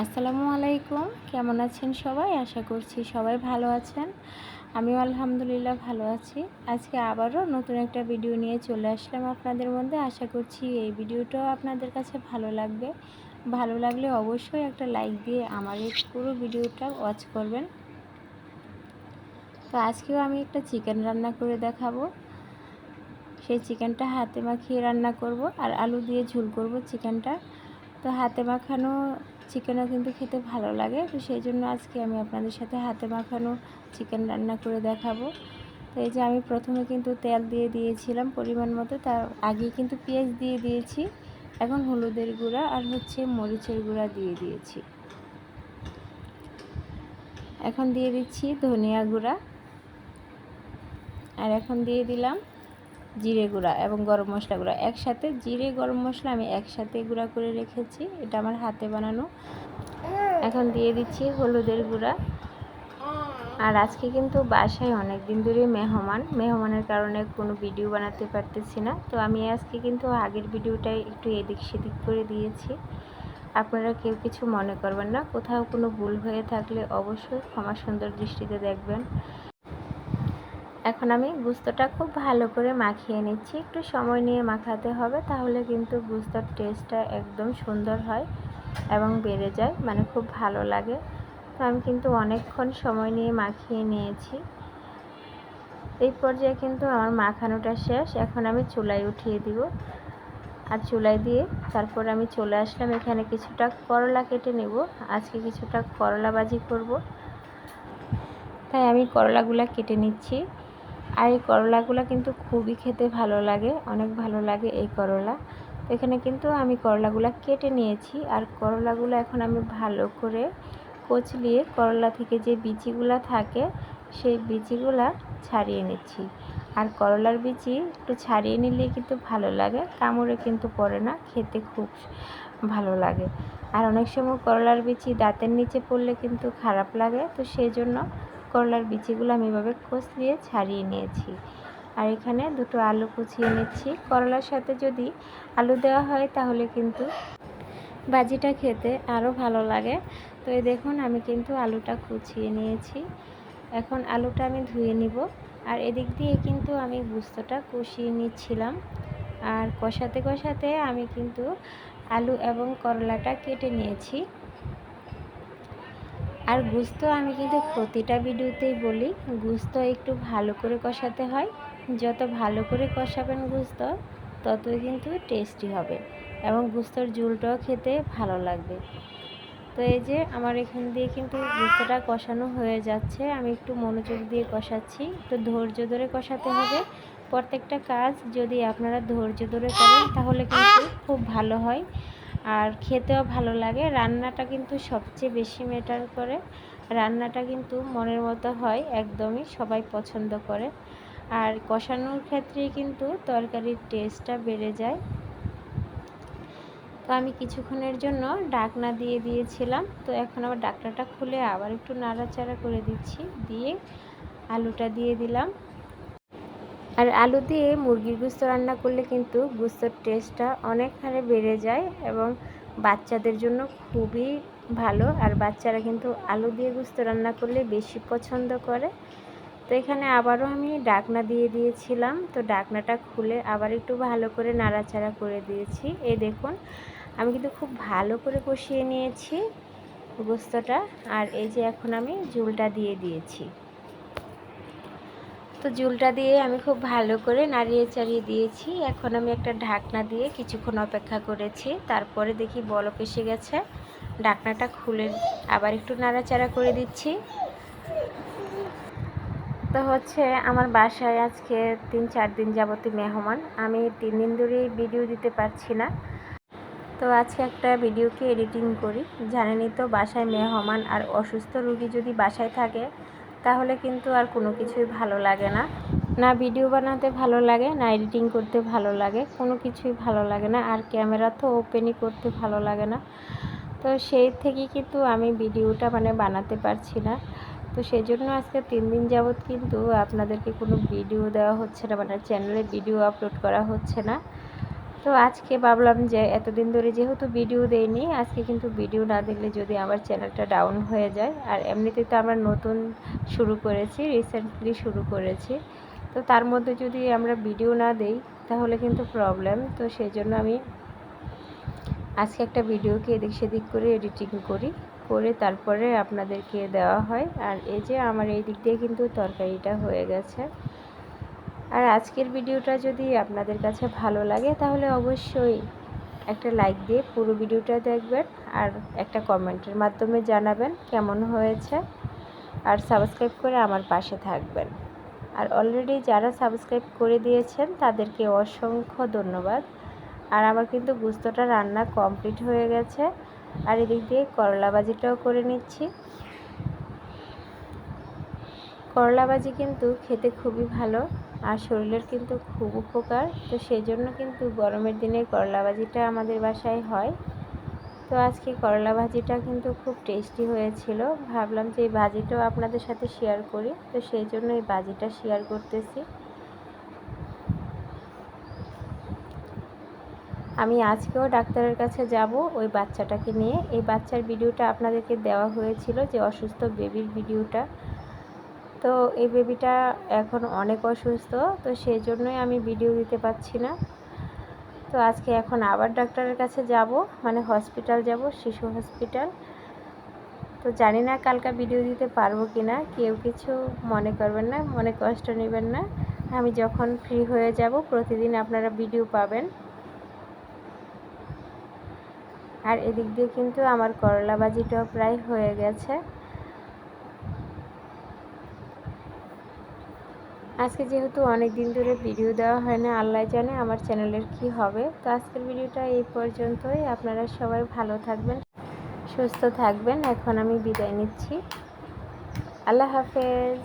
আসসালামু আলাইকুম। কেমন আছেন সবাই? আশা করছি সবাই ভালো আছেন। আমিও আলহামদুলিল্লাহ ভালো আছি। আজকে আবারও নতুন একটা ভিডিও নিয়ে চলে আসলাম আপনাদের মধ্যে। আশা করছি এই ভিডিওটাও আপনাদের কাছে ভালো লাগবে। ভালো লাগলে অবশ্যই একটা লাইক দিয়ে আমার এই পুরো ভিডিওটা ওয়াচ করবেন। তো আজকেও আমি একটা চিকেন রান্না করে দেখাবো। সেই চিকেনটা হাতে মাখিয়ে রান্না করব আর আলু দিয়ে ঝুল করব চিকেনটা। তো হাতে মাখানো চিকেনও কিন্তু খেতে ভালো লাগে। তো সেই জন্য আজকে আমি আপনাদের সাথে হাতে মাখানো চিকেন রান্না করে দেখাবো। তো এই যে আমি প্রথমে কিন্তু তেল দিয়ে দিয়েছিলাম পরিমাণ মতো তার আগে কিন্তু পেঁয়াজ দিয়ে দিয়েছি। এখন হলুদের গুঁড়া আর হচ্ছে মরিচের গুঁড়া দিয়ে দিয়েছি। এখন দিয়ে দিচ্ছি ধনিয়া গুঁড়া। আর এখন দিয়ে দিলাম জিরে গুঁড়া এবং গরম মশলা গুঁড়া একসাথে। জিরে, গরম মশলা আমি একসাথে গুঁড়া করে রেখেছি। এটা আমার হাতে বানানো। এখন দিয়ে দিচ্ছি হলুদের গুঁড়া। আর আজকে কিন্তু বাসায় অনেক দিন ধরে মেহমান। মেহমানের কারণে কোনো ভিডিও বানাতে পারতেছি না। তো আমি আজকে কিন্তু আগের ভিডিওটাই একটু এদিক সেদিক করে দিয়েছি। আপনারা কেউ কিছু মনে করবেন না। কোথাও কোনো ভুল হয়ে থাকলে অবশ্যই ক্ষমা সুন্দর দৃষ্টিতে দেখবেন। এখন আমি গুস্তটা খুব ভালো করে মাখিয়ে নিচ্ছি। একটু সময় নিয়ে মাখাতে হবে, তাহলে কিন্তু গুস্তর টেস্টটা একদম সুন্দর হয় এবং বেড়ে যায় মানে খুব ভালো লাগে। তো আমি কিন্তু অনেকক্ষণ সময় নিয়ে মাখিয়ে নিয়েছি। এই পর্যায়ে কিন্তু আমার মাখানোটা শেষ, এখন আমি চুলায় উঠিয়ে দিব। আর চুলায় দিয়ে তারপর আমি চলে আসলাম, এখানে কিছুটা করলা কেটে নেব। আজকে কিছুটা করলা বাজি করব। তাই আমি করলাগুলা কেটে নিচ্ছি। আর এই করলাগুলো কিন্তু খুবই খেতে ভালো লাগে, অনেক ভালো লাগে এই করলা। এখানে কিন্তু আমি করলাগুলো কেটে নিয়েছি আর করলাগুলো এখন আমি ভালো করে কচলিয়ে করলা থেকে যে বিচিগুলো থাকে, সেই বিচিগুলা ছাড়িয়ে নিচ্ছি। আর করলার বিচি একটু ছাড়িয়ে নিলে কিন্তু ভালো লাগে, কামড়ে কিন্তু পড়ে না, খেতে খুব ভালো লাগে। আর অনেক সময় করলার বিচি দাঁতের নিচে পড়লে কিন্তু খারাপ লাগে, তো সেই জন্য করলার বিচিগুলো আমি এভাবে কষলিয়ে ছাড়িয়ে নিয়েছি। আর এখানে দুটো আলু কুচিয়ে নিচ্ছি। করলার সাথে যদি আলু দেওয়া হয় তাহলে কিন্তু বাজিটা খেতে আরও ভালো লাগে। তো এই দেখুন, আমি কিন্তু আলুটা কুচিয়ে নিয়েছি। এখন আলুটা আমি ধুয়ে নিব। আর এদিক দিয়ে কিন্তু আমি বুস্তটা কষিয়ে নিচ্ছিলাম। আর কষাতে কষাতে আমি কিন্তু আলু এবং করলাটা কেটে নিয়েছি। আর গুস্ত আমি কিন্তু প্রতিটা ভিডিওতেই বলি, গুস্ত একটু ভালো করে কষাতে হয়। যত ভালো করে কষাবেন গুস্ত, ততই কিন্তু টেস্টি হবে এবং গুস্তর ঝুলটাও খেতে ভালো লাগবে। তো এই যে আমার এখান দিয়ে কিন্তু গুস্তটা কষানো হয়ে যাচ্ছে, আমি একটু মনোযোগ দিয়ে কষাচ্ছি। একটু ধৈর্য ধরে কষাতে হবে। প্রত্যেকটা কাজ যদি আপনারা ধৈর্য ধরে করেন, তাহলে কিন্তু খুব ভালো হয়। আর খেতেও ভালো লাগে। রান্নাটা কিন্তু সবচেয়ে বেশি ম্যাটার করে। রান্নাটা কিন্তু মনের মতো হয়, একদমই সবাই পছন্দ করে। আর কষানোর ক্ষেত্রে কিন্তু তরকারির টেস্টটা বেড়ে যায়। তো আমি কিছুক্ষণের জন্য ডাকনা দিয়ে দিয়েছিলাম। তো এখন আবার ডাকনাটা খুলে আবার একটু নাড়াচাড়া করে দিচ্ছি। দিয়ে আলুটা দিয়ে দিলাম। আর আলু দিয়ে মুরগির গুস্ত রান্না করলে কিন্তু গুস্তর টেস্টটা অনেক হারে বেড়ে যায় এবং বাচ্চাদের জন্য খুবই ভালো। আর বাচ্চারা কিন্তু আলু দিয়ে গুস্ত রান্না করলে বেশি পছন্দ করে। তো এখানে আবারও আমি ডাকনা দিয়ে দিয়েছিলাম। তো ডাকনাটা খুলে আবার একটু ভালো করে নাড়াচাড়া করে দিয়েছি। এই দেখুন, আমি কিন্তু খুব ভালো করে কষিয়ে নিয়েছি গোস্তটা। আর এই যে এখন আমি ঝুলটা দিয়ে দিয়েছি। তো জুলটা দিয়ে আমি খুব ভালো করে নাড়িয়ে চাড়িয়ে দিয়েছি। এখন আমি একটা ঢাকনা দিয়ে কিছুক্ষণ অপেক্ষা করেছি। তারপরে দেখি বলক এসে গেছে। ঢাকনাটা খুলে আবার একটু নাড়াচাড়া করে দিচ্ছি। তো হচ্ছে আমার বাসায় আজকে তিন, চার দিন যাবতীয় মেহমান। আমি তিন দিন ধরেই ভিডিও দিতে পারছি না। তো আজকে একটা ভিডিওকে এডিটিং করি। জানেনই তো বাসায় মেহমান আর অসুস্থ রুগী যদি বাসায় থাকে তাহলে কিন্তু আর কোনো কিছুই ভালো লাগে না। না ভিডিও বানাতে ভালো লাগে, না এডিটিং করতে ভালো লাগে, কোনো কিছুই ভালো লাগে না। আর ক্যামেরা তো ওপেনই করতে ভালো লাগে না। তো সেই থেকে কিন্তু আমি ভিডিওটা মানে বানাতে পারছি না। তো সেই জন্য আজকে তিন দিন যাবৎ কিন্তু আপনাদেরকে কোনো ভিডিও দেওয়া হচ্ছে না মানে চ্যানেলে ভিডিও আপলোড করা হচ্ছে না। তো আজকে ভাবলাম যে এতদিন ধরে যেহেতু ভিডিও দেইনি, আজকে কিন্তু ভিডিও না দিলে যদি আমার চ্যানেলটা ডাউন হয়ে যায়। আর এমনিতে তো আমরা নতুন শুরু করেছি রিসেন্টলি শুরু করেছি। তো তার মধ্যে যদি আমরা ভিডিও না দেই, তাহলে কিন্তু প্রবলেম তো সেই জন্য আমি আজকে একটা ভিডিওকে এদিক সেদিক করে এডিটিং করি, করে তারপরে আপনাদেরকে দেওয়া হয়। আর এই যে আমার এই দিক দিয়ে কিন্তু তরকারিটা হয়ে গেছে। আর আজকের ভিডিওটা যদি আপনাদের কাছে ভালো লাগে, তাহলে অবশ্যই একটা লাইক দিয়ে পুরো ভিডিওটা দেখবেন আর একটা কমেন্টের মাধ্যমে জানাবেন কেমন হয়েছে আর সাবস্ক্রাইব করে আমার পাশে থাকবেন। আর অলরেডি যারা সাবস্ক্রাইব করে দিয়েছেন, তাদেরকে অসংখ্য ধন্যবাদ। আর আমার কিন্তু গুস্তটা রান্না কমপ্লিট হয়ে গেছে। আর এদিক দিয়ে করলা ভাজিটাও করে নিচ্ছি। করলা ভাজি কিন্তু খেতে খুবই ভালো। আর শরীরের কিন্তু খুব উপকার। তো সেই জন্য কিন্তু গরমের দিনে করলা ভাজিটা আমাদের বাসায় হয়। তো আজকে করলা ভাজিটা কিন্তু খুব টেস্টি হয়েছিল। ভাবলাম যে এই ভাজিটাও আপনাদের সাথে শেয়ার করি। তো সেই জন্য এই ভাজিটা শেয়ার করতেছি। আমি আজকেও ডাক্তারের কাছে যাব ওই বাচ্চাটাকে নিয়ে। এই বাচ্চার ভিডিওটা আপনাদেরকে দেওয়া হয়েছিল যে অসুস্থ বেবির ভিডিওটা। তো এই বেবিটা এখন অনেক অসুস্থ, তো সেই জন্যই আমি ভিডিও দিতে পারছি না। তো আজকে এখন আবার ডাক্তারের কাছে যাব মানে হসপিটাল যাব, শিশু হসপিটাল তো জানি না কালকা ভিডিও দিতে পারব কি না কেউ কিছু মনে করবেন না, মনে কষ্ট নেবেন না। আমি যখন ফ্রি হয়ে যাব, প্রতিদিন আপনারা ভিডিও পাবেন। আর এদিক দিয়ে কিন্তু আমার করলা বাজিটাও প্রায় হয়ে গেছে। আজকে যেহেতু অনেক দিন ধরে ভিডিও দেওয়া হয় না, আল্লাহ জানে আমার চ্যানেলের কি হবে। তো আজকের ভিডিওটা এই পর্যন্তই। আপনারা সবাই ভালো থাকবেন, সুস্থ থাকবেন। এখন আমি বিদায় নিচ্ছি। আল্লাহ হাফেজ।